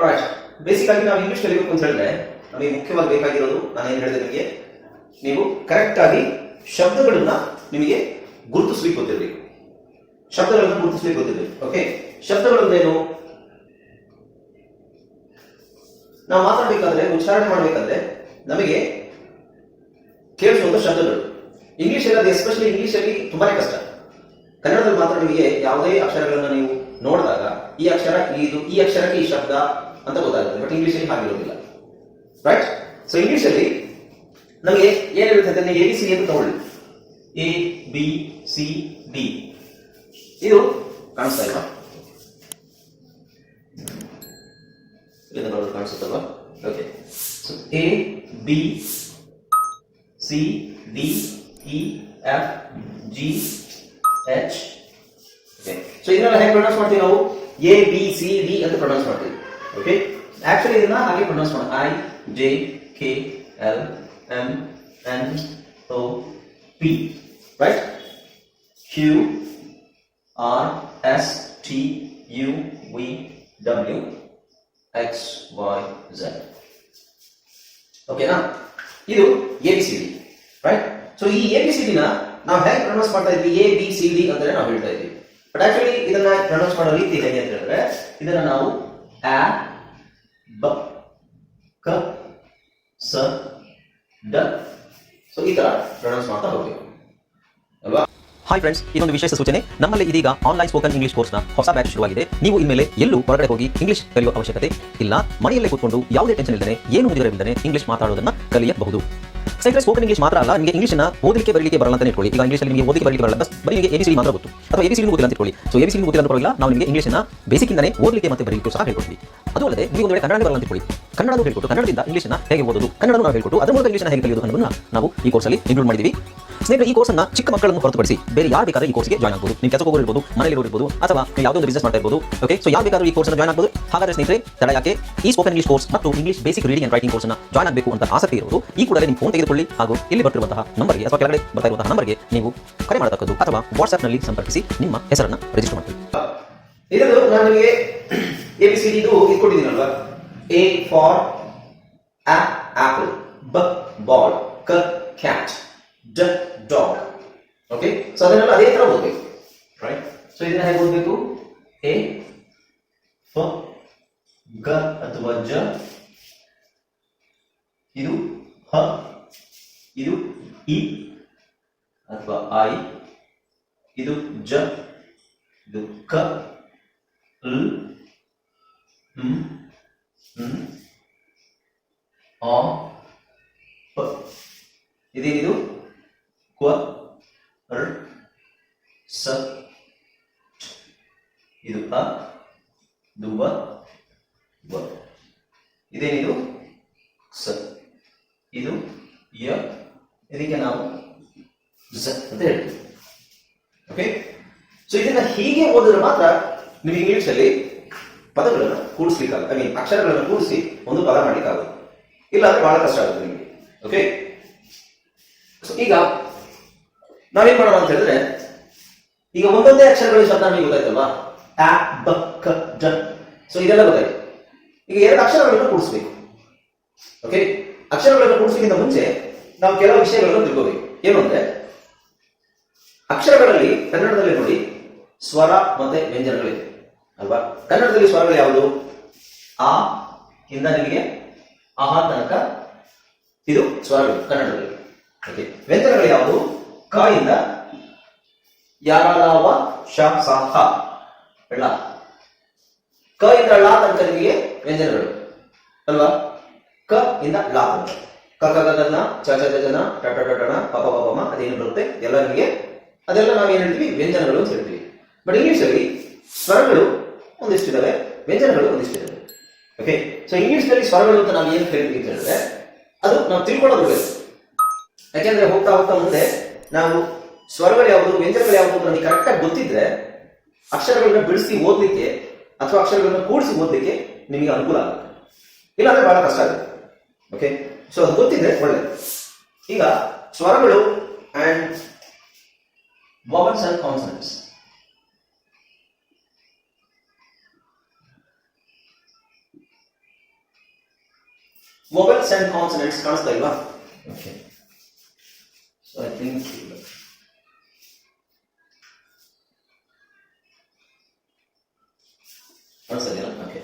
Right ನಾವು English ಕಲಿಬೇಕು ಅಂತ ಹೇಳಿದ್ರೆ ನಮಗೆ ಮುಖ್ಯವಾಗಿ ಬೇಕಾಗಿರೋದು ನಾನು ಏನು ಹೇಳಿದೆ ನಿಮಗೆ? ನೀವು ಕರೆಕ್ಟ್ ಆಗಿ ಶಬ್ದಗಳನ್ನ ನಿಮಗೆ ಗುರುತಿಸ್ಲಿಕ್ಕೆ ಗೊತ್ತಿರಬೇಕು ಶಬ್ದಗಳನ್ನು ಗುರುತಿಸ್ಲಿಕ್ಕೆ ಗೊತ್ತಿರಬೇಕು ಓಕೆ ಶಬ್ದಗಳಂದ್ರೇನು? ನಾವು ಮಾತಾಡಬೇಕಾದ್ರೆ, ಉಚ್ಚಾರಣೆ ಮಾಡಬೇಕಾದ್ರೆ ನಮಗೆ ಕೇಳಿಸುವಂತ ಶಬ್ದಗಳು. ಇಂಗ್ಲಿಷ್ ಅಲ್ಲಿ ಎಸ್ಪೆಷಲಿ ಇಂಗ್ಲಿಷ್ ಅಲ್ಲಿ ತುಂಬಾನೇ ಕಷ್ಟ. ಕನ್ನಡದಲ್ಲಿ ಮಾತ್ರ ನಿಮಗೆ ಯಾವುದೇ ಅಕ್ಷರಗಳನ್ನ ನೀವು ನೋಡಿದಾಗ ಈ ಅಕ್ಷರ ಇದು, ಈ ಅಕ್ಷರಕ್ಕೆ ಈ ಶಬ್ದ ಅಂತ ಗೊತ್ತಾಗುತ್ತೆ ಬಟ್ ಇಂಗ್ಲಿಷ್ ಅಲ್ಲಿ ಹಾಗಿರೋದಿಲ್ಲ ರೈಟ್ ಸೊ ಇಂಗ್ಲಿಷ್ ಅಲ್ಲಿ ನಮಗೆ ಏನಿರುತ್ತೆ ಅಂತ ಎ ಬಿ ಸಿ ಅಂತ ತಗೊಳ್ಳಿ. ಎ ಬಿ ಸಿ ಡಿ ಇದು ಕಾಣಿಸ್ತಾ ಇಲ್ವಾ? ಕಾಣಿಸುತ್ತಲ್ವಾ? Okay A B C D E F G H so ಇದನ್ನೆಲ್ಲ ಹೇಗೆ ಪ್ರೊನೌನ್ಸ್ ಮಾಡ್ತೀವಿ ನಾವು? ಎ ಬಿ ಸಿ ಡಿ ಅಂತ ಪ್ರೊನೌನ್ಸ್ ಮಾಡ್ತೀವಿ. ಓಕೆ ಆಕ್ಚುಲಿ ಇದನ್ನ ಹಾಗೆ ಪ್ರೊನೌನ್ಸ್ ಮಾಡೋಣ. I J K L M N O P right Q R S T U V W X Y Z ಓಕೆನಾ ಇದು A B C D right so ಈ A B C ಡಿನ ನಾವು ಹೇಗೆ pronounce ಮಾಡ್ತಾ ಇದ್ವಿ? ಎ ಬಿ ಸಿ ಡಿ ಅಂತ ನಾವು ಹೇಳ್ತಾ ಇದ್ವಿ. ಬಟ್ ಆಕ್ಚುಲಿ ಇದನ್ನ ಪ್ರೊನೌನ್ಸ್ ಮಾಡೋ ರೀತಿ ಹೇಗೆ ಅಂತ ಹೇಳಿದ್ರೆ, ಇದನ್ನ ನಾವು ಆ ಬ ಕ, ಸ, ಡ, ಸೊ ಈ ತರ ಪ್ರೊನೌನ್ಸ್ ಮಾಡ್ತಾ ಹೋಗ್ತೀವಿ ಅಲ್ವಾ? ಹಾಯ್ ಫ್ರೆಂಡ್ಸ್ ಇದೊಂದು ವಿಶೇಷ ಸೂಚನೆ. ನಮ್ಮಲ್ಲಿ ಇದೀಗ ಆನ್ಲೈನ್ ಸ್ಪೋಕನ್ ಇಂಗ್ಲಿಷ್ ಕೋರ್ಸ್ನ ಹೊಸ ಬ್ಯಾಚ್ ಶುರುವಾಗಿದೆ. ನೀವು ಇನ್ಮೇಲೆ ಎಲ್ಲೂ ಹೊರಗಡೆ ಹೋಗಿ ಇಂಗ್ಲಿಷ್ ಕಲಿಯುವ ಅವಶ್ಯಕತೆ ಇಲ್ಲ. ಮನೆಯಲ್ಲೇ ಕೂತ್ಕೊಂಡು ಯಾವುದೇ ಟೆನ್ಷನ್ ಇಲ್ಲದೆ ಏನು ಮುಗಿದಿರವಿಲ್ಲದೆ ಇಂಗ್ಲಿಷ್ ಮಾತಾಡೋದನ್ನ ಕಲಿಯಬಹುದು. ಸ್ನೇಹಿತರೆ ಸ್ಪೋಕನ್ ಇಂಗ್ಲಿಷ್ ಮಾತ್ರ ಅಲ್ಲ ನಿಮಗೆ ಇಂಗ್ಲಿಷ್ನ ಓದಲಿಕ್ಕೆ ಬರಲಿಕ್ಕೆ ಬರಲ್ಲ ಅಂತ ಇಟ್ಕೊಳ್ಳಿ. ಈಗ ಇಂಗ್ಲೀಷ್ ನಿಮಗೆ ಓದಲಿಕ್ಕೆ ಬರಲಿಕ್ಕೆ ಬರಲ್ಲ ಬರೀ ನಿಮಗೆ ಎಬಿಸಿ ಮಾತ್ರ ಗೊತ್ತು. ಅಥವಾ ಎಬಿಸಿ ಗೊತ್ತಿಲ್ಲ ಅಂತ ಇಟ್ಕೊಳ್ಳಿ. ಸೊ ಎಬಿಸಿ ಗೊತ್ತಿಲ್ಲ ಅಂತ ನಾವು ನಿಮಗೆ ಇಂಗ್ಲಿಷ್ನ ಬೇಸಿಕ್ಕಿಂದನೇ ಓದಲಿಕ್ಕೆ ಮತ್ತೆ ಬರಲಿಕ್ಕೆ ಸಹ ಹೇಳ್ಕೊಡ್ತೀವಿ. ಅದು ಅಲ್ಲದೆ, ನೀವು ಒಂದು ವೇಳೆ ಕನ್ನಡ ಬರಲ್ಲ ಅಂತ ಇಟ್ಕೊಳ್ಳಿ. ಕನ್ನಡ ಹೇಳ್ಕೊಟ್ಟು, ಕನ್ನಡದಿಂದ ಇಂಗ್ಲಿಷ್ನ ಹೇಗೆ ಓದೋದು? ಕನ್ನಡ ನಾವು ಹೇಳ್ಕೊಟ್ಟು, ಅದರ ಮೂಲಕ ಇಂಗ್ಲಿಷ್ನ ಹೇಗೆ ಕಲಿಯೋದು ಅನ್ನೋದನ್ನ ನಾವು ಈ ಕೋರ್ಸಲ್ಲಿ ಇನ್ಕ್ಲೂಡ್ ಮಾಡಿದ್ದೀವಿ ಸ್ನೇಹಿತರೆ, ಈ ಕೋರ್ಸ್ನ ಚಿಕ್ಕ ಮಕ್ಕಳನ್ನು ಹೊರತುಪಡಿಸಿ ಬೇರೆ ಯಾರು ಬೇಕಾದ್ರೆ ಈ ಕೋರ್ಸ್ಗೆ ಜಾಯ್ನ್ ಆಗಬಹುದು ನಿಮ್ಮ ಕೆಲಸ ಹೋಗಿರ್ಬೋದು ಮನೆಯಲ್ಲಿ ಇರಬಹುದು ಅಥವಾ ಯಾವುದೇ ಒಂದು ಬಿಸ್ನೆಸ್ ಮಾಡ್ತಾ ಇರ್ಬೋದು ಓಕೆ ಸೊ ಯಾರು ಬೇಕಾದ್ರೂ ಈ ಕೋರ್ಸ್ ಜಾಯ್ನ್ ಆಗಬಹುದು ಹಾಗಾದ್ರೆ ಸ್ನೇಹಿತರೆ, ತಡ ಯಾಕೆ? ಈ ಸ್ಪೋಕನ್ ಇಂಗ್ಲಿಷ್ ಕೋರ್ಸ್ ಮತ್ತು English basic reading and writing ಕೋರ್ಸ್ನ ಜಾಯ್ನ್ ಆಗಬೇಕು ಅಂತ ಆಸಕ್ತಿ ಇರುವುದು ಈ ಕೂಡ ನಿಮ್ಮ ಫೋನ್ ತೆಗೆದುಕೊಳ್ಳಿ ಹಾಗೂ ಇಲ್ಲಿ ಬರ್ತಿರುವಂತಹ ನಂಬರ್ಗೆ ಅಥವಾ ಕೆಳಗಡೆ ಬರ್ತಾ ಇರುವಂತಹ ನಂಬರ್ಗೆ ನೀವು ಕರೆ ಮಾಡತಕ್ಕದ್ದು ಅಥವಾ ವಾಟ್ಸ್ಆಪ್ನಲ್ಲಿ ಸಂಪರ್ಕಿಸಿ, ನಿಮ್ಮ ಹೆಸರನ್ನ ರಿಜಿಸ್ಟರ್ ಮಾಡಿ ನಾನು ನಿಮಗೆ ಬಾಲ್ ಕ ಕ್ಯಾಟ್ ಡ ಡಾಗ್ ಓಕೆ ಸೊ ಅದನ್ನೆಲ್ಲ ಅದೇ ತರ ಓದಬೇಕು. ರೈಟ್ ಸೊ ಇದನ್ನ ಹೇಗೆ ಓದಬೇಕು? ಎ ಫ ಗ ಅಥವಾ ಜ. ಇದು ಹ. ಇದು ಇ ಅಥವಾ ಐ. ಇದು ಜ. ಇದು ಕ. ಲ್. ಹ್ಮ್. ನ್ ಆ ಪ ಇದೇನಿದು ಕ್ವ ರ್ ಸ ಟ್. ಇದು ಅ ಇದು ವ ವ ಇದೇನಿದು ಸ ಇದು ಯ ಇದಕ್ಕೆ ನಾವು ಝ ಅಂತ ಹೇಳ್ತೀವಿ ಓಕೆ ಸೊ ಇದನ್ನ ಹೀಗೆ ಓದಿದ್ರೆ ಮಾತ್ರ ನಿಮಗೆ ಇಂಗ್ಲಿಷ್ ಅಲ್ಲಿ ಪದಗಳನ್ನ ಕೂಡಿಸ್ಲಿಕ್ಕಾಗ ಐ ಮೀನ್ ಅಕ್ಷರಗಳನ್ನ ಕೂಡಿಸಿ ಒಂದು ಪದ ಮಾಡ್ಲಿಕ್ಕಾಗುತ್ತೆ ಇಲ್ಲ ಅಂದ್ರೆ ಬಹಳ ಕಷ್ಟ ಆಗುತ್ತೆ ನಿಮಗೆ. ಓಕೆ ಈಗ ನಾವೇನ್ ಮಾಡೋಣ ಅಂತ ಹೇಳಿದ್ರೆ, ಈಗ ಒಂದೊಂದೇ ಅಕ್ಷರಗಳ ಶಬ್ದ ನಮಗೆ ಗೊತ್ತಾಯ್ತಲ್ವಾ? ಬ, ಕ, ಜ. ಸೊ ಇದೆಲ್ಲ ಗೊತ್ತಾಯ್ತು. ಈಗ ಎರಡು ಅಕ್ಷರಗಳನ್ನು ಕೂಡಿಸ್ಬೇಕು ಓಕೆ ಅಕ್ಷರಗಳನ್ನು ಕೂಡಿಸೋಕ್ಕಿಂತ ಮುಂಚೆ ನಾವು ಕೆಲವು ವಿಷಯಗಳನ್ನು ತಿಳ್ಕೋಬೇಕು. ಏನು ಅಂದ್ರೆ, ಅಕ್ಷರಗಳಲ್ಲಿ ಕನ್ನಡದಲ್ಲಿ ನೋಡಿ, ಸ್ವರ ಮತ್ತೆ ವ್ಯಂಜನಗಳಿವೆ ಅಲ್ವಾ? ಕನ್ನಡದಲ್ಲಿ ಸ್ವರಗಳು ಯಾವುದು? ಆ ಇಂದ ನಿಮಗೆ ಅಹ ತನಕ ಇದು ಸ್ವರಗಳು ಕನ್ನಡದಲ್ಲಿ ಓಕೆ ವ್ಯಂಜನಗಳು ಯಾವುದು? ಕ ಇಂದ ಯಾರಾಲಾವ ಶ ಸ ಹ. ಳ ಕ ಇಂದ ಳ ತನಕ ನಿಮಗೆ ವ್ಯಂಜನಗಳು. ಅಲ್ವಾ? ಕ ಇಂದ ಲ ತನಕ. ಕ ಕ, ಗ ಗ, ನ, ಚ ಚ ಜ ಜ ನ, ಟ ಟ ಟಣ ಟ, ಣ, ಪ ಪ ಪ ಪ, ಮ, ಅದೇನು ಬರುತ್ತೆ? ಎಲ್ಲ ನಿಮಗೆ ಅದೆಲ್ಲ ನಾವು ಏನ್ ಹೇಳ್ತೀವಿ? ವ್ಯಂಜನಗಳು ಅಂತ ಹೇಳ್ತೀವಿ. ಬಟ್ ಇಂಗ್ಲಿಷ್ ಅಲ್ಲಿ ಸ್ವರಗಳು ಒಂದಿಷ್ಟಿದಾವೆ, ವ್ಯಂಜನಗಳು ಒಂದಿಷ್ಟಿದಾವೆ. ಓಕೆ ಸೊ ಇಂಗ್ಲಿಷ್ನಲ್ಲಿ ಸ್ವರಗಳು ಅಂತ ನಾವು ಏನು ಹೇಳ್ತೀವಿ ಅಂತ ಹೇಳಿದ್ರೆ, ಅದು ನಾವು ತಿಳ್ಕೊಳ್ಳೋದು ಬೇಕು ಯಾಕೆಂದ್ರೆ ಹೋಗ್ತಾ ಹೋಗ್ತಾ ಮುಂದೆ ನಾವು ಸ್ವರಗಳು ಯಾವುದು, ವ್ಯಂಜನಗಳು ಯಾವುದು ನಮಗೆ ಕರೆಕ್ಟಾಗಿ ಗೊತ್ತಿದ್ರೆ ಅಕ್ಷರಗಳನ್ನ ಬಿಡಿಸಿ ಓದ್ಲಿಕ್ಕೆ ಅಥವಾ ಅಕ್ಷರಗಳನ್ನ ಕೂಡಿಸಿ ಓದ್ಲಿಕ್ಕೆ ನಿಮಗೆ ಅನುಕೂಲ ಆಗುತ್ತೆ. ಇಲ್ಲಾಂದ್ರೆ ಬಹಳ ಕಷ್ಟ ಆಗುತ್ತೆ. ಓಕೆ ಸೊ ಅದು ಗೊತ್ತಿದ್ರೆ ಒಳ್ಳೆ ಈಗ ಸ್ವರಗಳು and vowels and consonants. Vowels and consonants ಕಾಣಿಸ್ತಾ ಇಲ್ವಾ ಓಕೆ ಸೊ ಐ ಥಿಂಕ್ ಕಾಣಿಸ್ತಾ okay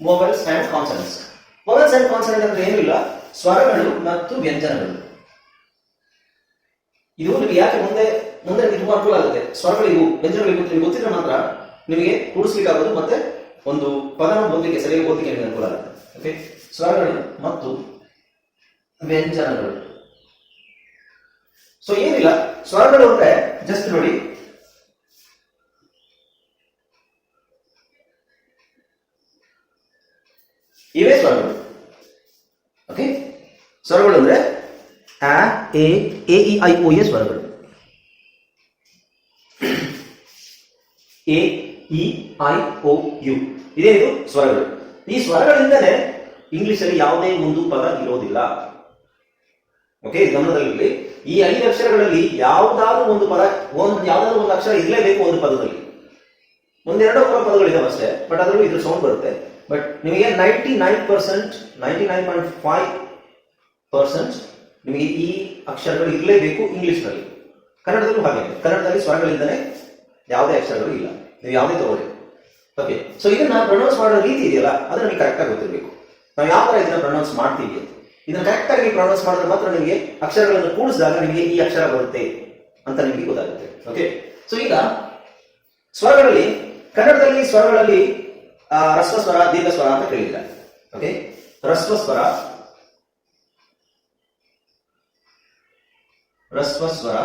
vowels and consonants vowels and consonant ಅಂದ್ರೆ ಏನಿಲ್ಲ? ಸ್ವರಗಳು ಮತ್ತು ವ್ಯಂಜನಗಳು. ಇದು ನಿಮಗೆ ಯಾಕೆ ಮುಂದೆ ಮುಂದೆ ನಿಮಗೆ ತುಂಬಾ ಅನುಕೂಲ ಆಗುತ್ತೆ. ಸ್ವರಗಳಿಗೂ ವ್ಯಂಜನಗಳಿಗೂ ನಿಮಗೆ ಗೊತ್ತಿದ್ರೆ ಮಾತ್ರ ನಿಮಗೆ ಕೂಡಿಸ್ಲಿಕ್ಕಾಗೋದು ಮತ್ತೆ ಒಂದು ಪದನ ಓದಲಿಕ್ಕೆ ಸರಿಯಾಗಿ ಓದಲಿಕ್ಕೆ ನಿಮಗೆ ಅನುಕೂಲ ಆಗುತ್ತೆ. ಓಕೆ ಸ್ವರಗಳು ಮತ್ತು ವ್ಯಂಜನಗಳು. ಸೊ ಏನಿಲ್ಲ. ಸ್ವರಗಳು ಅಂದ್ರೆ ಜಸ್ಟ್ ನೋಡಿ. ಇವೇ ಸ್ವರಗಳು. ಓಕೆ ಸ್ವರಗಳು ಅಂದ್ರೆ ಆ ಎ, ಇ, ಐ, ಓ, ಎ ಸ್ವರಗಳು. A E I O U ಇದೇ ಇದು ಸ್ವರಗಳು. ಈ ಸ್ವರಗಳಿಂದಲೇ ಇಂಗ್ಲಿಷ್ ಅಲ್ಲಿ ಯಾವುದೇ ಒಂದು ಪದ ಇರೋದಿಲ್ಲ. ಓಕೆ ಗಮನದಲ್ಲಿ ಈ ಐದು ಅಕ್ಷರಗಳಲ್ಲಿ ಯಾವುದಾದ್ರೂ ಒಂದು ಪದ, ಒಂದು ಯಾವ್ದಾದ್ರು ಒಂದು ಅಕ್ಷರ ಇರಲೇಬೇಕು ಒಂದು ಪದದಲ್ಲಿ. ಒಂದೆರಡು ಕೂಡ ಪದಗಳಿದಾವೆ ಅಷ್ಟೇ ಬಟ್ ಅದರಲ್ಲೂ ಇದ್ರ ಸೌಂಡ್ ಬರುತ್ತೆ. ಬಟ್ ನಿಮಗೆ ninety nine percent ninety nine point five percent ನಿಮಗೆ ಈ ಅಕ್ಷರಗಳು ಇರಲೇಬೇಕು ಇಂಗ್ಲಿಷ್ನಲ್ಲಿ ಕನ್ನಡದಲ್ಲೂ ಹಾಗೆ. ಕನ್ನಡದಲ್ಲಿ ಸ್ವರಗಳಿಂದಲೇ ಯಾವುದೇ ಅಕ್ಷರಗಳು ಇಲ್ಲ. ನೀವು ಯಾವುದೇ ತಗೊಳ್ಳಿ. ಓಕೆ ಸೊ ಇದನ್ನ ಪ್ರೊನೌನ್ಸ್ ಮಾಡೋ ರೀತಿ ಇದೆಯಲ್ಲ ಅದು ನಮಗೆ ಕರೆಕ್ಟಾಗಿ ಗೊತ್ತಿರಬೇಕು. ನಾವು ಯಾವ ತರ ಇದನ್ನ ಪ್ರೊನೌನ್ಸ್ ಮಾಡ್ತೀವಿ ಅಂತ. ಇದನ್ನ ಕರೆಕ್ಟಾಗಿ ಪ್ರೊನೌನ್ಸ್ ಮಾಡಿದ್ರೆ ಮಾತ್ರ ನಿಮಗೆ ಅಕ್ಷರಗಳನ್ನು ಕೂಡಿಸಿದಾಗ ನಿಮಗೆ ಈ ಅಕ್ಷರ ಬರುತ್ತೆ ಅಂತ ನಿಮಗೆ ಗೊತ್ತಾಗುತ್ತೆ. ಓಕೆ ಸೊ ಈಗ ಸ್ವರಗಳಲ್ಲಿ, ಕನ್ನಡದಲ್ಲಿ ಸ್ವರಗಳಲ್ಲಿ ರಸ್ವ ಸ್ವರ ದೀರ್ಘ ಸ್ವರ ಅಂತ ಕೇಳಿಲ್ಲ ಓಕೆ ರಸ್ವ ಸ್ವರ ರಸ್ವ ಸ್ವರ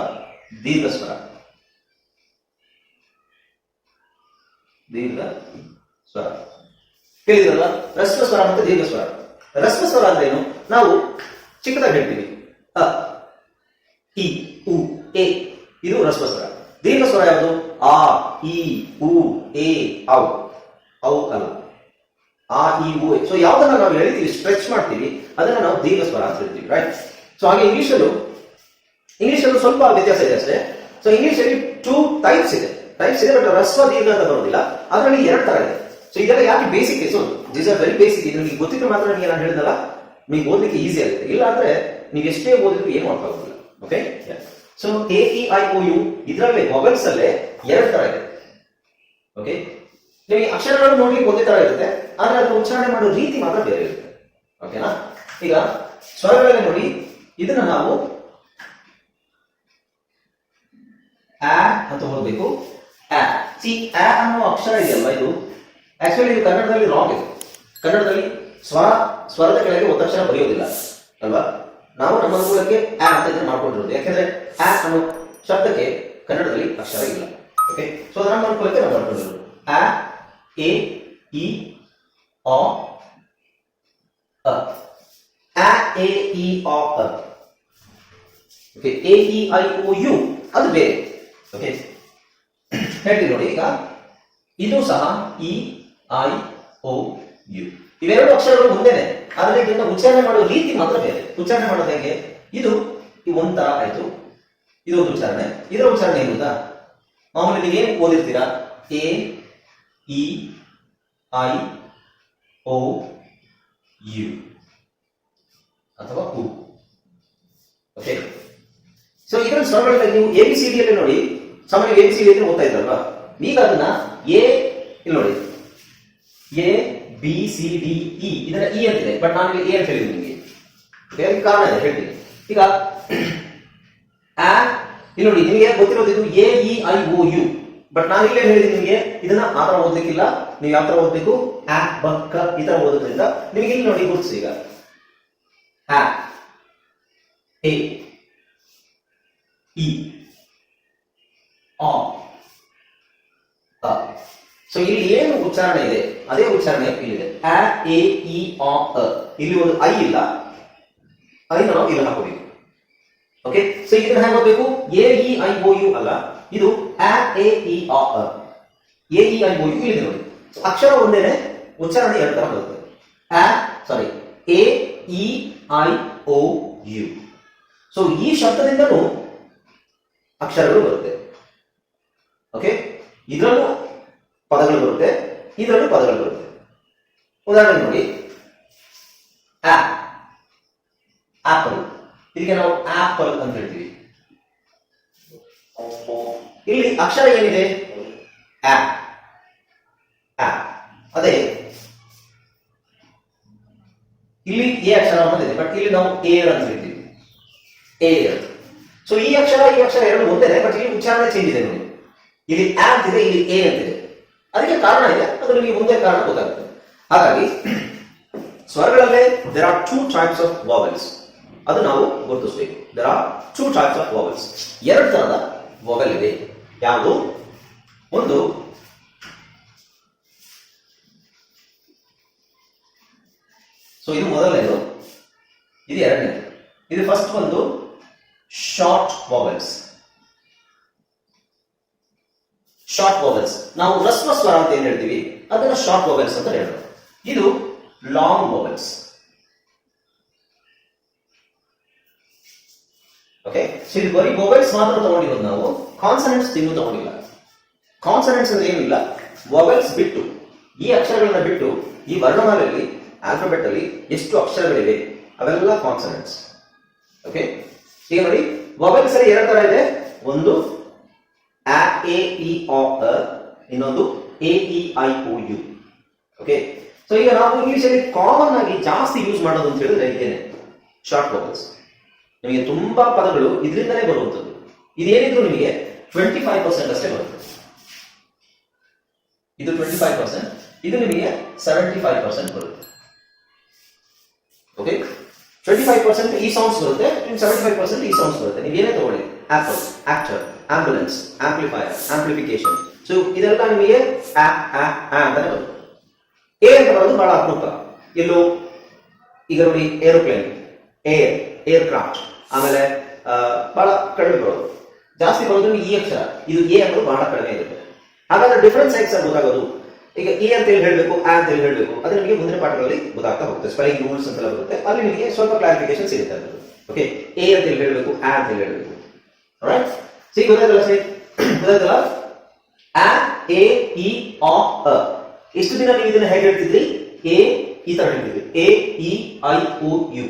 ದೀರ್ಘ ಸ್ವರ ದೀರ್ಘ ಸ್ವರ. ಕೇಳಿದ್ರಲ್ಲ? ರಸ್ವ ಸ್ವರ ಮತ್ತು ದೀರ್ಘ ಸ್ವರ. ರಸ್ವ ಸ್ವರ ಅಂದ್ರೆ ಏನು ನಾವು ಚಿಕ್ಕದಾಗಿ ಹೇಳ್ತೀವಿ. ಅ ಇ ಉ, ಎ. ಇದು ರಸ್ವ ಸ್ವರ. ದೀರ್ಘ ಸ್ವರ ಯಾವುದು? ಆ ಇ ಉ, ಎ, ಔ. ಔ ಅಲ್ಲ. ಆ ಇ ಉ, ಎ. ಸೊ ಯಾವ್ದನ್ನ ನಾವು ಹೇಳ್ತೀವಿ ಸ್ಟ್ರೆಚ್ ಮಾಡ್ತೀವಿ, ಅದನ್ನ ನಾವು ದೀರ್ಘ ಸ್ವರ ಅಂತ ಹೇಳ್ತೀವಿ ರೈಟ್ ಸೊ ಹಾಗೆ ಇಂಗ್ಲಿಷಲ್ಲೂ ಇಂಗ್ಲಿಷಲ್ಲೂ ಸ್ವಲ್ಪ ವ್ಯತ್ಯಾಸ ಇದೆ ಅಷ್ಟೇ. ಸೊ ಇಂಗ್ಲಿಷಲ್ಲಿ ಟೂ ಟೈಪ್ಸ್ ಇದೆ. ಟೈಪ್ಸ್ ಇದೆ ಬಟ್ ರಸ್ವ ದೀರ್ಘ ಅಂತ ಬರೋದಿಲ್ಲ ಅದರಲ್ಲಿ ಎರಡು ತರ ಇದೆ. ಸೊ ಇದೆಲ್ಲ ಯಾಕೆ basic so this are very basic ಇದು ನಿಮ್ಗೆ ಗೊತ್ತಿದ್ರೆ ಮಾತ್ರ ನೀವು ನಾನು ಹೇಳಿದಲ್ಲ. ನಿಮ್ಗೆ ಓದಲಿಕ್ಕೆ ಈಸಿ ಆಗುತ್ತೆ. ಇಲ್ಲ ಅಂದ್ರೆ ನೀವು ಎಷ್ಟೇ ಓದಿದ್ರು ಏನು ಅರ್ಥ ಆಗೋದಿಲ್ಲ. Okay so A E I O U ಇದರಲ್ಲಿ ಮೊಬೈಲ್ಸ್ ಅಲ್ಲೇ ಎರಡು ತರ ಇದೆ. ಓಕೆ ನಿಮಗೆ ಅಕ್ಷರಗಳು ನೋಡ್ಲಿಕ್ಕೆ ಒಂದೇ ತರ ಇರುತ್ತೆ. ಆದ್ರೆ ಅದರ ಉಚ್ಚಾರಣೆ ಮಾಡೋ ರೀತಿ ಮಾತ್ರ ಬೇರೆ ಇರುತ್ತೆ. ಓಕೆನಾ ಈಗ ಸ್ವರಗಳಲ್ಲಿ ನೋಡಿ. ಇದನ್ನ ನಾವು ಆ ಅಂತ ಓದಬೇಕು ಆ, ಸಿ, ಆ ಅನ್ನೋ ಅಕ್ಷರ ಇದೆಯಲ್ವಾ ಇದು? ಆಕ್ಚುಲಿ ಇದು ಕನ್ನಡದಲ್ಲಿ ರಾಂಗ್ ಇದೆ. ಕನ್ನಡದಲ್ಲಿ ಸ್ವರ ಸ್ವರದ ಕೆಳಗೆ ಒತ್ತಕ್ಷರ ಬರೆಯೋದಿಲ್ಲ, ಅಲ್ವಾ? ನಾವು ನಮ್ಮ ಅನುಕೂಲಕ್ಕೆ ಆ ಅಂತ ಇದನ್ನು ಮಾಡ್ಕೊಂಡಿರೋದು. ಯಾಕೆಂದ್ರೆ ಆ ಅನ್ನೋ ಶಬ್ದಕ್ಕೆ ಕನ್ನಡದಲ್ಲಿ ಅಕ್ಷರ ಇಲ್ಲ. ಓಕೆ ಸೊ ಅದರ ನಮ್ಮ ಅನುಕೂಲಕ್ಕೆ ನಾವು ಮಾಡ್ಕೊಂಡಿರೋದು. ಆ, ಎ, ಇ ಅ. ಆ, A, E a. Okay A, E, I, O, U, ಅದು ಬೇರೆ. ಓಕೆ ಹೇಳ್ತೀನಿ ನೋಡಿ ಈಗ. ಇದು ಸಹ ಇ ಐ ಓ ಯು ಇವೆರಡು ಅಕ್ಷರಗಳು ಒಂದೇನೆ. ಆದರೆ ಇದನ್ನ ಉಚ್ಚಾರಣೆ ಮಾಡುವ ರೀತಿ ಮಾತ್ರ ಬೇರೆ. ಉಚ್ಚಾರಣೆ ಮಾಡೋದು ಹೇಗೆ? ಇದು ಒಂಥರ ಆಯ್ತು. ಇದೊಂದು ಉಚ್ಚಾರಣೆ. ಇದರ ಉಚ್ಚಾರಣೆ ಏನು ಮಾಮೂಲಿ ನೀವು ಏನು ಓದಿರ್ತೀರಾ? A E I O U ಅಥವಾ ಓಕೆ ಸೊ ಇದರ ಸ್ವರಗಳಲ್ಲಿ ನೀವು ಎ ಬಿ ಸಿ ಡಿ ಅಲ್ಲಿ ನೋಡಿ. ಸಾಮಾನ್ಯ ಎ, ಬಿ, ಸಿ ಅಂದ್ರೆ ಓದ್ತಾ ಇದ್ರಲ್ವಾ ಈಗ ಅದನ್ನ ಎ, ಇಲ್ಲಿ ನೋಡಿ. A, B, C, D, E ಇದನ್ನ ಇ ಅಂತಿದೆ. ಬಟ್ ನಾನು ಇಲ್ಲಿ ಎ ಅಂತ ಹೇಳಿದ್ದೀನಿ ನಿಮಗೆ. ಬೇರೆ ಕಾರಣ ಇದೆ, ಹೇಳ್ತೀನಿ. ಈಗ, ಆ, ಇಲ್ಲಿ ನೋಡಿ, ನಿಮಗೆ ಗೊತ್ತಿರೋದು A, E, I, O, U. But ನಾನು ಇಲ್ಲೇ ಹೇಳಿದ್ದೀನಿ ನಿಮಗೆ, ಇದನ್ನ ಆ ತರ ಓದ್ಲಿಕ್ಕಿಲ್ಲ. ನೀವು ಯಾವ ತರ ಓದ್ಬೇಕು? ಆ ಬಕ್ಕ ಈ ತರ ಓದೋದ್ರಿಂದ ನಿಮಗೆ ಇಲ್ಲಿ ನೋಡಿ ಗುರುತಿಸಿ ಈಗ. ಆ, ಎ, ಇ ಆ. ಸೊ ಇಲ್ಲಿ ಏನು ಉಚ್ಚಾರಣೆ ಇದೆ? ಅದೇ ಉಚ್ಚಾರಣೆ ಇಲ್ಲಿದೆ. ಆ ಎ ಇ ಆ ಇಲ್ಲಿ ಒಂದು ಐ ಇಲ್ಲ. ಐನ ನಾವು ಇಲ್ಲಿ ಹಾಕೋಬೇಕು. ಓಕೆ ಸೊ ಇದನ್ನ ಹೇಗೆ ಓದಬೇಕು A E I O U ಅಲ್ಲ. ಇದು ಆ ಎ ಇ ಆ A E I O U ಇಲ್ಲಿ ನೋಡಿ. ಅಕ್ಷರ ಒಂದೇನೆ ಉಚ್ಚಾರಣೆ ಎರಡು ತರ ಬರುತ್ತೆ. ಆ ಸಾರಿ A E I O U so ಈ ಶಬ್ದದಿಂದಲೂ ಅಕ್ಷರಗಳು ಬರುತ್ತೆ. ಓಕೆ ಇದರಲ್ಲೂ ಪದಗಳು ಬರುತ್ತೆ. ಇದರಲ್ಲೂ ಪದಗಳು ಬರುತ್ತೆ. ಉದಾಹರಣೆ ನೋಡಿ. App apple. ಇದಕ್ಕೆ ನಾವು ಆಪಲ್ ಅಂತ ಹೇಳ್ತೀವಿ. ಇಲ್ಲಿ ಅಕ್ಷರ ಏನಿದೆ? ಆಪ್ ಅದೇ. ಇಲ್ಲಿ ಎ ಅಕ್ಷರ ಬಂದಿದೆ ಬಟ್ ಇಲ್ಲಿ ನಾವು ಏರ್ ಅಂತ ಹೇಳ್ತೀವಿ. ಏರ್. ಸೊ ಈ ಅಕ್ಷರ ಈ ಅಕ್ಷರ ಎರಡು ಒಂದೇ ಬಟ್ ಇಲ್ಲಿ ಉಚ್ಚಾರಣೆ ಚೇಂಜ್ ಇದೆ ನೋಡಿ. ಇಲ್ಲಿ ಆಂಟ್ ಇದೆ, ಇಲ್ಲಿ ಎ ಅಂತಿದೆ ಅದಕ್ಕೆ ಕಾರಣ ಇದೆ ಅದು ನಿಮಗೆ ಮುಂದೆ ಕಾರಣ ಗೊತ್ತಾಗುತ್ತೆ. ಹಾಗಾಗಿ, ಸ್ವರಗಳಲ್ಲೇ there are two types of vowels ಅದು ನಾವು ಗುರುತಿಸಬೇಕು. There are two types of vowels ಎರಡು ತರಹದ ವಾವೆಲ್ ಇದೆ. ಯಾವುದು? ಒಂದು ಸೊ ಇದು ಮೊದಲನೇದು ಇದು. ಎರಡನೇದು ಇದು ಫಸ್ಟ್ ಒಂದು ಶಾರ್ಟ್ ವಾವೆಲ್ಸ್ ಶಾರ್ಟ್ ವೋವೆಲ್ಸ್ ನಾವು ರಸ್ವ ಸ್ವರ ಅಂತ ಏನ್ ಹೇಳ್ತೀವಿ? ಅದನ್ನ ಶಾರ್ಟ್ ವೋವೆಲ್ಸ್ ಅಂತ ಹೇಳೋದು ಇದು ಲಾಂಗ್ ವೋವೆಲ್ಸ್ ಓಕೆ ಸೊ ಇದು ಬರೀ ಮೊಬೈಲ್ಸ್ ಮಾತ್ರ ತಗೊಂಡಿರೋದು ನಾವು. ಕಾನ್ಸನೆಂಟ್ಸ್ ತಿನ್ನು ತಗೊಂಡಿಲ್ಲ. ಕಾನ್ಸನೆಂಟ್ಸ್ ಅಂದ್ರೆ ಏನಿಲ್ಲ ಮೊಬೈಲ್ಸ್ ಬಿಟ್ಟು. ಈ ಅಕ್ಷರಗಳನ್ನ ಬಿಟ್ಟು ಈ ವರ್ಣಮಾಲೆಯಲ್ಲಿ ಆಲ್ಫಾಬೆಟ್ ಅಲ್ಲಿ ಎಷ್ಟು ಅಕ್ಷರಗಳಿವೆ? ಅವೆಲ್ಲ ಕಾನ್ಸನೆಂಟ್ಸ್ ಓಕೆ ಈಗ ನೋಡಿ. ವೋವೆಲ್ಸ್ ಅಲ್ಲಿ ಎರಡು ತರ ಇದೆ. ಒಂದು ಆ ಎ ಇ ಅ ಇನ್ನೊಂದು A E I O U okay so ಈಗ ನಾವು ಇಂಗ್ಲಿಷ್ ಅಲ್ಲಿ ಕಾಮನ್ ಆಗಿ ಜಾಸ್ತಿ ಯೂಸ್ ಮಾಡೋದು ಅಂತ ಹೇಳಿದ್ರೆ ಇದೇನೆ. ಶಾರ್ಟ್ ವರ್ಡ್ಸ್ ನಿಮಗೆ ತುಂಬಾ ಪದಗಳು ಇದರಿಂದಲೇ ಬರುವಂಥದ್ದು. ಇದೇನಿದ್ರು ನಿಮಗೆ ಟ್ವೆಂಟಿ ಫೈವ್ ಪರ್ಸೆಂಟ್ ಅಷ್ಟೇ ಬರುತ್ತೆ. ಇದು ಟ್ವೆಂಟಿ ಫೈವ್ ಪರ್ಸೆಂಟ್ ಇದು ನಿಮಗೆ ಸೆವೆಂಟಿ ಫೈವ್ ಪರ್ಸೆಂಟ್ ಬರುತ್ತೆ. ಓಕೆ ಟ್ವೆಂಟಿ ಫೈವ್ ಪರ್ಸೆಂಟ್ ಈ ಸೌಂಡ್ಸ್ ಬರುತ್ತೆ ಸೆವೆಂಟಿ ಫೈವ್ ಪರ್ಸೆಂಟ್ ಈ ಸೌಂಡ್ಸ್ ಬರುತ್ತೆ. ನೀವು ಏನೇ ತಗೊಳ್ಳಿ apple actor ambulance amplifier amplification so ಇದೆಲ್ಲ ನಿಮಗೆ ಆ ಆ ಬರುತ್ತೆ. ಎ ಅಂತ ಬರೋದು ಬಹಳ ಅಪರೂಪ. ಎಲ್ಲೋ, ಈಗ ನೋಡಿ ಏರೋಪ್ಲೇನ್ ಏರ್ ಏರ್ ಕ್ರಾಫ್ಟ್ ಆಮೇಲೆ ಬಹಳ ಕಡಿಮೆ ಬರೋದು. ಜಾಸ್ತಿ ಬರೋದು ಈ ಅಕ್ಷರ. ಇದು ಎ ಅನ್ನೋದು ಬಹಳ ಕಡಿಮೆ ಇರುತ್ತೆ. ಹಾಗಾದ್ರೆ ಡಿಫ್ರೆನ್ಸ್ ಹೇಗೆ ಗೊತ್ತಾಗೋದು. ಈಗ ಎ ಅಂತ ಹೇಳಿ ಹೇಳಬೇಕು, ಆ ಅಂತ ಹೇಳಿ ಹೇಳಬೇಕು. ಅದು ನಿಮಗೆ ಮುಂದಿನ ಪಾಠಗಳಲ್ಲಿ ಗೊತ್ತಾಗ್ತಾ ಹೋಗುತ್ತೆ. ಸ್ಪೆಲ್ಲಿಂಗ್ ರೂಲ್ಸ್ ಅಂತೆಲ್ಲ ಬರುತ್ತೆ. ಅಲ್ಲಿ ನಿಮಗೆ ಸ್ವಲ್ಪ ಕ್ಲಾರಿಫಿಕೇಶನ್ ಸಿಗುತ್ತೆ ಅದು ಓಕೆ ಎ ಅಂತ ಹೇಳಿ ಹೇಳಬೇಕು, ಆ ಅಂತ ಹೇಳಿ ಹೇಳಬೇಕು. ರೈಟ್ ಸಿ ಗೊತ್ತಾಯ್ತಲ್ಲ ಸರಿ? ಗೊತ್ತಾಯ್ತಲ್ಲ? ಆ, ಎ, ಇ, ಆ, ಅ. ಎಷ್ಟು ದಿನ ನೀವು ಇದನ್ನ ಹೇಗೆ ಹೇಳ್ತಿದ್ರಿ? ಎ, ಈ ತರ ಹೇಳ್ತಿದ್ರಿ. A, E, I, O, U.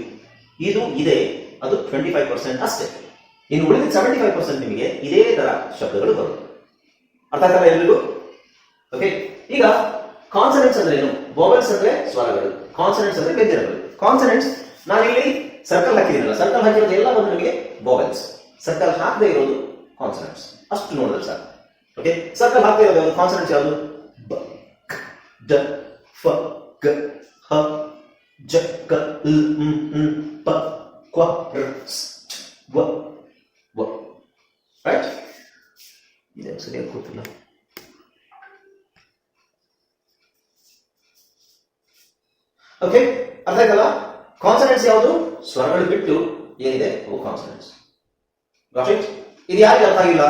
ಇದು ಇದೆ. ಅದು ಟ್ವೆಂಟಿ ಫೈವ್ ಪರ್ಸೆಂಟ್ ಅಷ್ಟೇ. ಇನ್ನು ಉಳಿದ ಸೆವೆಂಟಿ ಫೈವ್ ಪರ್ಸೆಂಟ್ ನಿಮಗೆ ಇದೇ ತರ ಶಬ್ದಗಳು ಬರುತ್ತೆ. ಅರ್ಥ ಆಗ್ತಾರೆ ಎಲ್ಲರಿಗೂ? ಓಕೆ ಈಗ ಕಾನ್ಸನೆಂಟ್ಸ್ ಅಂದ್ರೆ ಏನು? ವೋವೆಲ್ಸ್ ಅಂದ್ರೆ ಸ್ವರಗಳು. ಕಾನ್ಸನೆಂಟ್ಸ್ ಅಂದ್ರೆ ವ್ಯಂಜನಗಳು. ಕಾನ್ಸನೆಂಟ್ಸ್ ನಾನಿಲ್ಲಿ ಸರ್ಕಲ್ ಹಾಕಿದ್ದೀನಲ್ಲ ಸರ್ಕಲ್ ಹಾಕಿರೋದು ಎಲ್ಲ ಬಂದು ನಿಮಗೆ ವೋವೆಲ್ಸ್ ಸರ್ಕಲ್ ಹಾಕದೇ ಇರೋದು ಕಾನ್ಸನೆಂಟ್ಸ್ ಅಷ್ಟು ನೋಡಿದ್ರೆ ಸರ್ ಓಕೆ ಸರ್ಕಲ್ ಹಾಕದೇ ಇರೋದು ಯಾವುದು? ಕಾನ್ಸನೆಂಟ್ಸ್ ಯಾವುದು? ಬ ಡ, ಫ, ಗ, ಹ, ಜ, ಕ ಪ ಕ್ವ ವ ವ. ರೈಟ್ ಇದೆ ಸರಿಯಾಗಿ ಓಕೆ ಅರ್ಥ ಆಯ್ತಲ್ಲ? ಕಾನ್ಸನೆಂಟ್ಸ್ ಯಾವುದು? ಸ್ವರಗಳು ಬಿಟ್ಟು ಏನಿದೆ? ಓ ಕಾನ್ಸನೆಂಟ್ಸ್ ಇದು ಯಾರಿಗೆ ಅರ್ಥ ಆಗಿಲ್ಲ?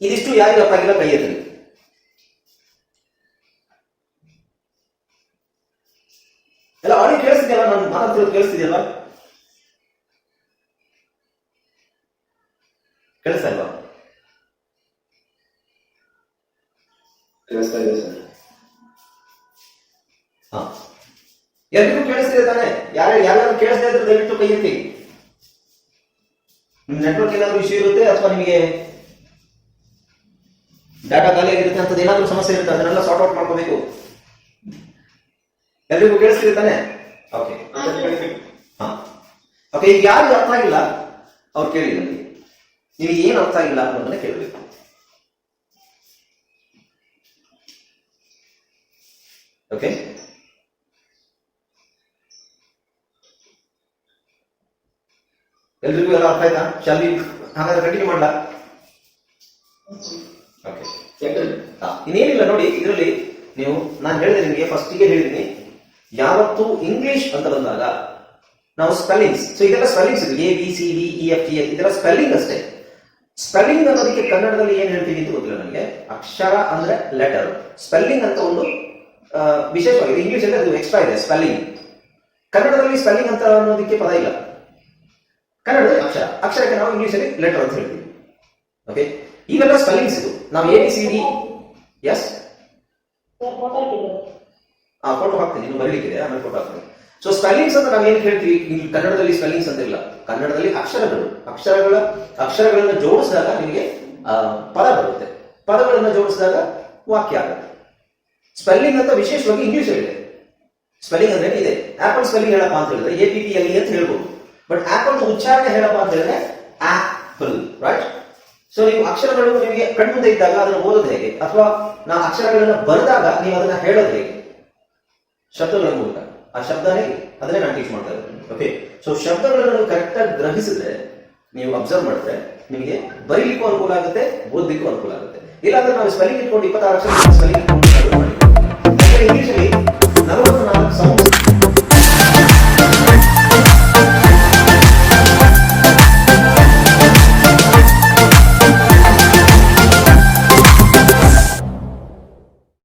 ಇದಿಷ್ಟು ಯಾರಿಗೆ ಅರ್ಥ ಆಗಿಲ್ಲ? ಕೈ ಎತ್ತಲಿ. ಎಲ್ಲ ಆಡಿ ಕೇಳಿಸ್ತಿದೆಯಲ್ಲ? ನಾನು ಮಾತಾಡ್ತಿರೋದು ಕೇಳಿಸ್ತಿದೆಯಲ್ಲ ಕೇಳಿಸ್ತಾ ಇಲ್ವಾ ಕೇಳಿಸ್ತಾ ಇದೆ ಸರ್ ಹಾ ಎಲ್ರಿಗೂ ಕೇಳಿಸ್ತಿದೆ ತಾನೆ? ಯಾರು ಯಾರು ಕೇಳಿಸ್ತಾ ಇದ್ರೆ ದಯವಿಟ್ಟು ಕೈ ಎತ್ತಿ ನಿಮ್ ನೆಟ್ವರ್ಕ್ ಏನಾದ್ರು ಇಶ್ಯೂ ಇರುತ್ತೆ ಅಥವಾ ನಿಮಗೆ ಡಾಟಾ ಖಾಲಿ ಆಗಿರುತ್ತೆ ಅಂತದ್ದು ಏನಾದ್ರೂ ಸಮಸ್ಯೆ ಇರುತ್ತೆ ಅದನ್ನೆಲ್ಲ ಸಾರ್ಟ್ ಔಟ್ ಮಾಡ್ಕೋಬೇಕು. ಎಲ್ರಿಗೂ ಕೇಳಿಸ್ತಿದೆ ತಾನೆ? ಓಕೆ ಹಾ ಓಕೆ ಈಗ ಯಾರಿಗೂ ಅರ್ಥ ಆಗಿಲ್ಲ ಅವ್ರು ಕೇಳಿ ನನಗೆ ನಿಮಗೆ ಏನು ಅರ್ಥ ಆಗಿಲ್ಲ ಅನ್ನೋದನ್ನ ಕೇಳಬೇಕು. ಓಕೆ ಎಲ್ರಿಗೂ ಎಲ್ಲ ಅರ್ಥ ಆಯ್ತಾ? ಶಾಲಿ ಹಾಗಾದ್ರೆ ಕಂಟಿನ್ಯೂ ಮಾಡಲ? ಓಕೆ ಇನ್ನೇನಿಲ್ಲ ನೋಡಿ ಇದರಲ್ಲಿ ನೀವು ನಾನು ಹೇಳಿದೆ ನಿಮಗೆ ಫಸ್ಟಿಗೆ ಹೇಳಿದ್ದೀನಿ ಯಾವತ್ತು ಇಂಗ್ಲಿಷ್ ಅಂತ ಬಂದಾಗ ನಾವು ಸ್ಪೆಲ್ಲಿಂಗ್ಸ್ ಸೊ ಇದೆಲ್ಲ ಸ್ಪೆಲ್ಲಿಂಗ್ಸ್ ಇದು A B C D E F G ಇದೆಲ್ಲ ಸ್ಪೆಲ್ಲಿಂಗ್ ಅಷ್ಟೇ. ಸ್ಪೆಲ್ಲಿಂಗ್ ಅನ್ನೋದಕ್ಕೆ ಕನ್ನಡದಲ್ಲಿ ಏನ್ ಹೇಳ್ತೀವಿ ಅಂತ ಗೊತ್ತಿಲ್ಲ ನನಗೆ? ಅಕ್ಷರ ಅಂದ್ರೆ ಲೆಟರ್ ಸ್ಪೆಲ್ಲಿಂಗ್ ಅಂತ ಒಂದು ವಿಶೇಷವಾಗಿ ಇಂಗ್ಲಿಷ್ ಅಂದ್ರೆ ಅದು ಎಕ್ಸ್ಟ್ರಾ ಇದೆ ಸ್ಪೆಲ್ಲಿಂಗ್ ಕನ್ನಡದಲ್ಲಿ ಸ್ಪೆಲ್ಲಿಂಗ್ ಅಂತ ಅನ್ನೋದಕ್ಕೆ ಪದ ಇಲ್ಲ. ಕನ್ನಡದಲ್ಲಿ ಅಕ್ಷರ. ಅಕ್ಷರಕ್ಕೆ ನಾವು ಇಂಗ್ಲಿಷಲ್ಲಿ ಲೆಟರ್ ಅಂತ ಹೇಳ್ತೀವಿ. ಓಕೆ ಈಗೆಲ್ಲ ಸ್ಪೆಲ್ಲಿಂಗ್ಸ್ ಇದು ನಾವು A B C D S ಆ ಫೋಟೋ ಹಾಕ್ತೀನಿ. ಇನ್ನು ಬರೀಲಿಕ್ಕಿದೆ. ಆಮೇಲೆ ಫೋಟೋ ಹಾಕ್ತೀನಿ. ಸೊ ಸ್ಪೆಲ್ಲಿಂಗ್ಸ್ ಅಂತ ನಾವು ಏನು ಹೇಳ್ತೀವಿ? ಇಲ್ಲಿ ಕನ್ನಡದಲ್ಲಿ ಸ್ಪೆಲ್ಲಿಂಗ್ಸ್ ಅಂತ ಇಲ್ಲ. ಕನ್ನಡದಲ್ಲಿ ಅಕ್ಷರಗಳು. ಅಕ್ಷರಗಳ ಅಕ್ಷರಗಳನ್ನ ಜೋಡಿಸಿದಾಗ ನಿಮಗೆ ಪದ ಬರುತ್ತೆ. ಪದಗಳನ್ನು ಜೋಡಿಸಿದಾಗ ವಾಕ್ಯ ಆಗುತ್ತೆ. ಸ್ಪೆಲ್ಲಿಂಗ್ ಅಂತ ವಿಶೇಷವಾಗಿ ಇಂಗ್ಲಿಷ್ ಇದೆ. ಸ್ಪೆಲ್ಲಿಂಗ್ ಅಂದ್ರೆ ಇದೆ? ಆಪಲ್ ಸ್ಪೆಲ್ಲಿಂಗ್ ಹೇಳಪ್ಪ ಅಂತ ಹೇಳಿದ್ರೆ ಎ ಪಿ ಪಿ ಎಲ್ ಅಂತ ಹೇಳ್ಬೋದು. ಬಟ್ ಆಪಲ್ ಉಚ್ಚಾರಣೆ ಹೇಳಪ್ಪ ಅಂತ ಹೇಳಿದ್ರೆ ಆಪಲ್ ರೈಟ್ ಸೊ ನೀವು ಅಕ್ಷರಗಳು ನಿಮಗೆ ಕಣ್ಮುಂದೆ ಇದ್ದಾಗ ಅದನ್ನು ಓದೋದು ಹೇಗೆ? ಅಥವಾ ನಾವು ಅಕ್ಷರಗಳನ್ನು ಬರೆದಾಗ ನೀವು ಅದನ್ನ ಹೇಳೋದು ಹೇಗೆ? ಶಬ್ದಗಳ ಮೂಲಕ ಆ ಶಬ್ದನೇ ಅದನ್ನೇ ನಾನು ಟೀಚ್ ಮಾಡ್ತಾ ಇದ್ದೀನಿ ಓಕೆ ಸೊ ಶಬ್ದಗಳನ್ನು ಕರೆಕ್ಟ್ ಆಗಿ ಗ್ರಹಿಸಿದ್ರೆ, ನೀವು ಅಬ್ಸರ್ವ್ ಮಾಡಿದ್ರೆ ನಿಮಗೆ ಬರೀಲಿಕ್ಕೂ ಅನುಕೂಲ ಆಗುತ್ತೆ, ಓದಲಿಕ್ಕೂ ಅನುಕೂಲ ಆಗುತ್ತೆ. ಇಲ್ಲಾಂದ್ರೆ ನಾವು ಸ್ಪೆಲ್ಲಿಂಗ್ ಇಟ್ಕೊಂಡು ಇಪ್ಪತ್ತಾರು ಅಕ್ಷರ ಸ್ಪೆಲ್ಲಿಂಗ್ ಇಟ್ಕೊಂಡು ಇಂಗ್ಲೀಷಲ್ಲಿ ನಲವತ್ನಾಲ್ಕು ಸೌಂಡ್